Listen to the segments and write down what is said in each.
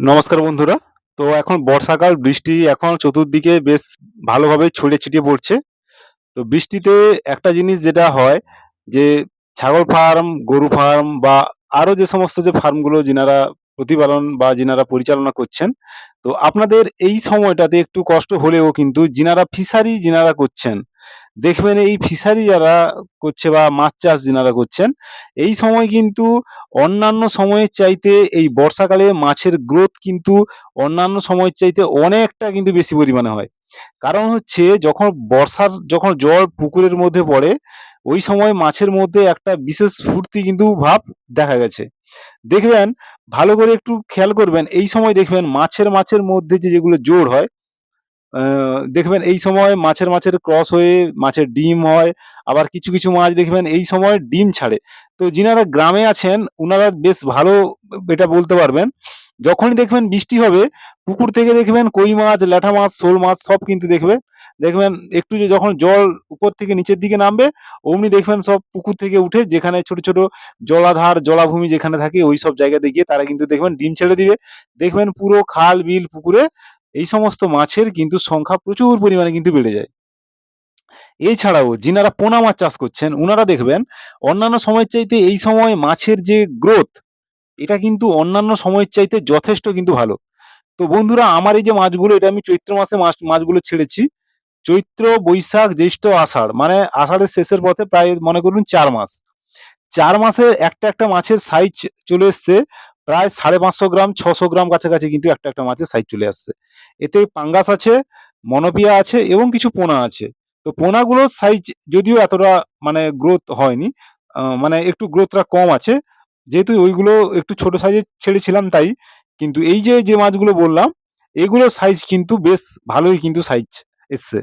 নমস্কার বন্ধুরা। তো এখন বর্ষাকাল, বৃষ্টি এখন চতুর্দিকে বেশ ভালোভাবে ছড়িয়ে ছিটিয়ে পড়ছে। তো বৃষ্টিতে একটা জিনিস যেটা হয় যে, ছাগল ফার্ম, গরু ফার্ম বা আরও যে সমস্ত যে ফার্মগুলো যিনারা প্রতিপালন বা যিনারা পরিচালনা করছেন, তো আপনাদের এই সময়টাতে একটু কষ্ট হলেও কিন্তু যিনারা ফিশারি যিনারা করছেন দেখবেন এই ফিশারি যারা করছে বা মাছ চাষ যিনারা করছেন, এই সময় কিন্তু অন্যান্য সময়ের চাইতে এই বর্ষাকালে মাছের গ্রোথ কিন্তু অন্যান্য সময়ের চাইতে অনেকটা কিন্তু বেশি পরিমাণে হয়। কারণ হচ্ছে যখন বর্ষার, যখন জল পুকুরের মধ্যে পড়ে, ওই সময় মাছের মধ্যে একটা বিশেষ ফুর্তি কিন্তু ভাব দেখা গেছে। দেখবেন, ভালো করে একটু খেয়াল করবেন, এই সময় দেখবেন মাছের মাছের মধ্যে যে যেগুলো জোর হয় দেখবেন এই সময় মাছের মাছের ক্রস হয়ে মাছের ডিম হয়, আবার কিছু কিছু মাছ দেখবেন এই সময় ডিম ছাড়ে। তো যিনারা গ্রামে আছেন ওনারা বেশ ভালো এটা বলতে পারবেন। যখনই দেখবেন বৃষ্টি হবে, পুকুর থেকে দেখবেন কই মাছ, ল্যাঠা মাছ, শোল মাছ সব কিন্তু দেখবে দেখবেন একটু যে যখন জল উপর থেকে নিচের দিকে নামবে, অমনি দেখবেন সব পুকুর থেকে উঠে যেখানে ছোট ছোট জলাধার, জলাভূমি যেখানে থাকে, ওই সব জায়গাতে গিয়ে তারা কিন্তু দেখবেন ডিম ছেড়ে দিবে। দেখবেন পুরো খাল, বিল, পুকুরে এই সমস্ত মাছের কিন্তু সংখ্যা প্রচুর পরিমাণে কিন্তু বেড়ে যায়। এছাড়াও যিনারা পোনা মাছ চাষ করছেন ওনারা দেখবেন অন্যান্য সময়ের চাইতে এই সময় মাছের যে গ্রোথ, এটা কিন্তু অন্যান্য সময়ের চাইতে যথেষ্ট কিন্তু ভালো। তো বন্ধুরা, আমার এই যে মাছগুলো, এটা আমি চৈত্র মাসে মাছ, মাছগুলো ছেড়েছি। চৈত্র, বৈশাখ, জ্যৈষ্ঠ, আষাঢ় মানে আষাঢ়ের শেষের পথে প্রায় মনে করুন চার মাস। চার মাসে একটা একটা মাছের সাইজ চলে এসছে প্রায় সাড়ে পাঁচশো গ্রাম, ছশো গ্রাম কাছাকাছি কিন্তু একটা একটা মাছের সাইজ চলে আসছে। এতে পাঙ্গাস আছে মনোপিয়া আছে এবং কিছু পোনা আছে। তো পোনাগুলোর সাইজ যদিও এতটা মানে গ্রোথ হয়নি মানে একটু গ্রোথটা কম আছে। যেহেতু ওইগুলো একটু ছোট সাইজে ছেড়েছিলাম তাই, কিন্তু এই যে যে মাছগুলো বললাম, এগুলোর সাইজ কিন্তু বেশ ভালোই কিন্তু সাইজ এসছে।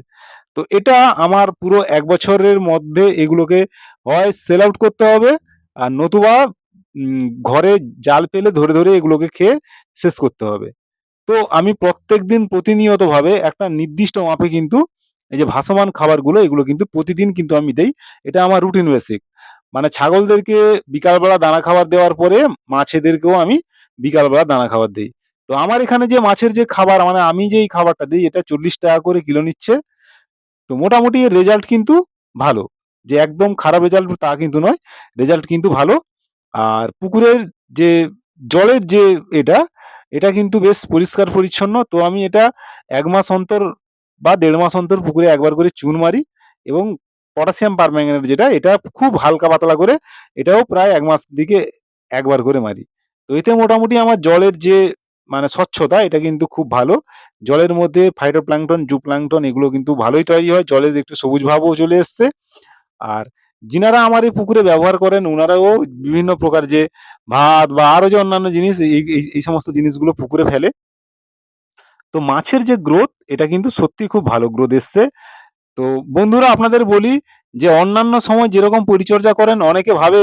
তো এটা আমার পুরো এক বছরের মধ্যে এগুলোকে হয় সেল আউট করতে হবে, আর নতুবা ঘরে জাল পেলে ধরে ধরে এগুলোকে খেয়ে শেষ করতে হবে। তো আমি প্রত্যেক প্রত্যেকদিন প্রতিনিয়তভাবে একটা নির্দিষ্ট মাপে কিন্তু এই যে ভাসমান খাবারগুলো, এগুলো কিন্তু প্রতিদিন কিন্তু আমি দেই। এটা আমার রুটিন বেসিক মানে ছাগলদেরকে বিকালবেলা দানা খাবার দেওয়ার পরে মাছেদেরকেও আমি বিকালবেলা দানা খাবার দিই। তো আমার এখানে যে মাছের যে খাবার মানে আমি যে এই খাবারটা দিই, এটা চল্লিশ টাকা করে কিলো নিচ্ছে। তো মোটামুটি রেজাল্ট কিন্তু ভালো। যে একদম খারাপ রেজাল্ট তা কিন্তু নয়। রেজাল্ট কিন্তু ভালো। আর পুকুরের যে জলের যে এটা এটা কিন্তু বেশ পরিষ্কার পরিচ্ছন্ন। তো আমি এটা এক মাস অন্তর বা দেড় মাস অন্তর পুকুরে একবার করে চুন মারি এবং পটাশিয়াম পারম্যাঙ্গানেট যেটা, এটা খুব হালকা পাতলা করে এটাও প্রায় এক মাস দিকে একবার করে মারি। তো এতে মোটামুটি আমার জলের যে মানে স্বচ্ছতা, এটা কিন্তু খুব ভালো। জলের মধ্যে ফাইটোপ্ল্যাঙ্কটন জুপ্ল্যাঙ্কটন এগুলো কিন্তু ভালোই তৈরি হয়। জলের একটু সবুজ ভাবও চলে এসছে। আর যিনারা আমার এই পুকুরে ব্যবহার করেন ওনারাও বিভিন্ন প্রকার যে ভাত বা আরও যে অন্যান্য জিনিস, এই সমস্ত জিনিসগুলো পুকুরে ফেলে। তো মাছের যে গ্রোথ, এটা কিন্তু সত্যি খুব ভালো গ্রোথ এসছে। তো বন্ধুরা, আপনাদের বলি যে অন্যান্য সময় যেরকম পরিচর্যা করেন, অনেকে ভাবে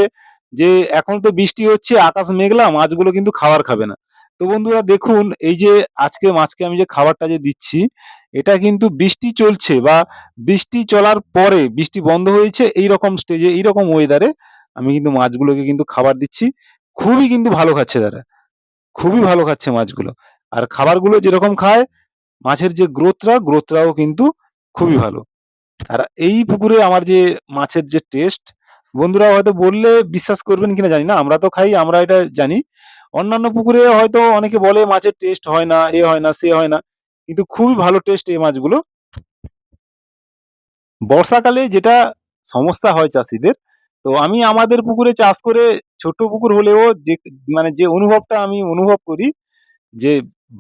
যে এখন তো বৃষ্টি হচ্ছে, আকাশ মেঘলা, মাছগুলো কিন্তু খাবার খাবে না। তো বন্ধুরা দেখুন, এই যে আজকে মাছকে আমি যে খাবারটা যে দিচ্ছি, এটা কিন্তু বৃষ্টি চলছে বা বৃষ্টি চলার পরে বৃষ্টি বন্ধ হয়েছে এই রকম স্টেজে এই রকম ওয়েদারে আমি কিন্তু মাছগুলোকে কিন্তু খাবার দিচ্ছি। খুবই কিন্তু ভালো খাচ্ছে তারা। খুবই ভালো খাচ্ছে মাছগুলো। আর খাবারগুলো যেরকম খায়, মাছের যে গ্রোথটা গ্রোথটাও কিন্তু খুবই ভালো। আর এই পুকুরে আমার যে মাছের যে টেস্ট বন্ধুরা হয়তো বললে বিশ্বাস করবেন কিনা জানি না, আমরা তো খাই, আমরা এটা জানি। অন্যান্য পুকুরে হয়তো অনেকে বলে মাছের টেস্ট হয় না, এ হয় না, সে হয় না, কিন্তু খুবই ভালো টেস্ট এই মাছগুলো। বর্ষাকালে যেটা সমস্যা হয় চাষিদের, তো আমি আমাদের পুকুরে চাষ করে ছোট পুকুর হলেও যে মানে যে অনুভবটা আমি অনুভব করি, যে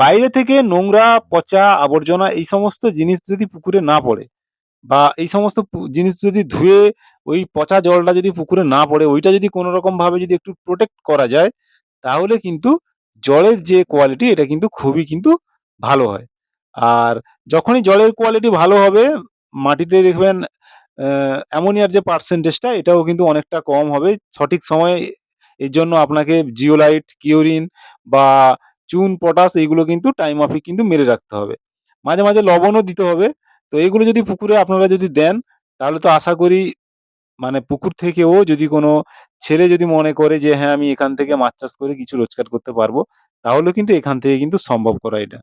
বাইরে থেকে নোংরা, পচা আবর্জনা এই সমস্ত জিনিস যদি পুকুরে না পড়ে বা এই সমস্ত জিনিস যদি ধুয়ে ওই পচা জলটা যদি পুকুরে না পড়ে, ওইটা যদি কোনো রকম ভাবে যদি একটু প্রোটেক্ট করা যায় তাহলে কিন্তু জলের যে কোয়ালিটি এটা কিন্তু খুবই কিন্তু ভালো হয়। আর যখনই জলের কোয়ালিটি ভালো হবে, মাটিতে দেখবেন অ্যামোনিয়ার যে পার্সেন্টেজটা এটাও কিন্তু অনেকটা কম হবে। সঠিক সময়ে এর জন্য আপনাকে জিওলাইট কিওরিন বা চুন পটাশ এইগুলো কিন্তু টাইম মাফিক কিন্তু মেরে রাখতে হবে। মাঝে মাঝে লবণও দিতে হবে। তো এইগুলো যদি পুকুরে আপনারা যদি দেন, তাহলে তো আশা করি মানে পুকুর থেকেও যদি কোনো ছেলে যদি মনে করে যে হ্যাঁ আমি এখান থেকে মাছ চাষ করে কিছু রোজগার করতে পারব, তাহলে কিন্তু এখান থেকে কিন্তু সম্ভব করা এটা।